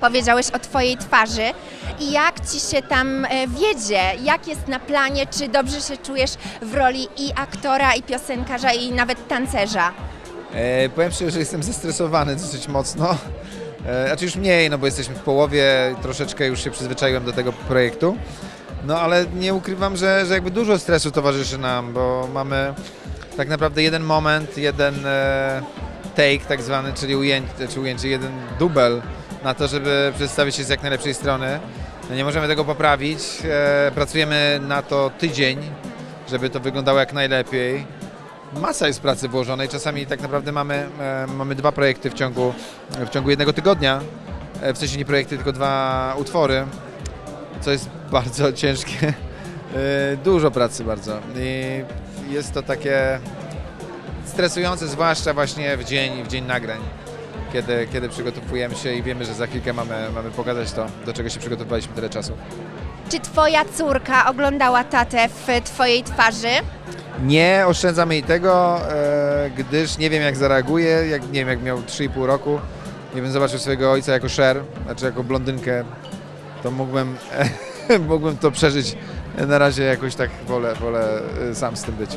powiedziałeś o Twojej twarzy i jak Ci się tam e, wiedzie, jak jest na planie, czy dobrze się czujesz w roli i aktora, i piosenkarza, i nawet tancerza? E, powiem szczerze, że jestem zestresowany dosyć mocno. E, znaczy już mniej, no bo jesteśmy w połowie, troszeczkę już się przyzwyczaiłem do tego projektu. No ale nie ukrywam, że, że jakby dużo stresu towarzyszy nam, bo mamy tak naprawdę jeden moment, jeden e, take tak zwany, czyli ujęcie, czy ujęcie, jeden dubel na to, żeby przedstawić się z jak najlepszej strony. No nie możemy tego poprawić. E, pracujemy na to tydzień, żeby to wyglądało jak najlepiej. Masa jest pracy włożonej. Czasami tak naprawdę mamy, e, mamy dwa projekty w ciągu, w ciągu jednego tygodnia. E, w sensie nie projekty, tylko dwa utwory, co jest bardzo ciężkie. Dużo pracy bardzo. I jest to takie stresujące, zwłaszcza właśnie w dzień, w dzień nagrań. Kiedy, kiedy przygotowujemy się i wiemy, że za chwilkę mamy, mamy pokazać to, do czego się przygotowaliśmy tyle czasu. Czy Twoja córka oglądała tatę w Twojej twarzy? Nie oszczędzam jej tego, e, gdyż nie wiem jak zareaguje, jak, nie wiem jak miał 3,5 roku, nie wiem, zobaczył swojego ojca jako szer, znaczy jako blondynkę, to mógłbym, mógłbym to przeżyć. Na razie jakoś tak wolę, wolę e, sam z tym być.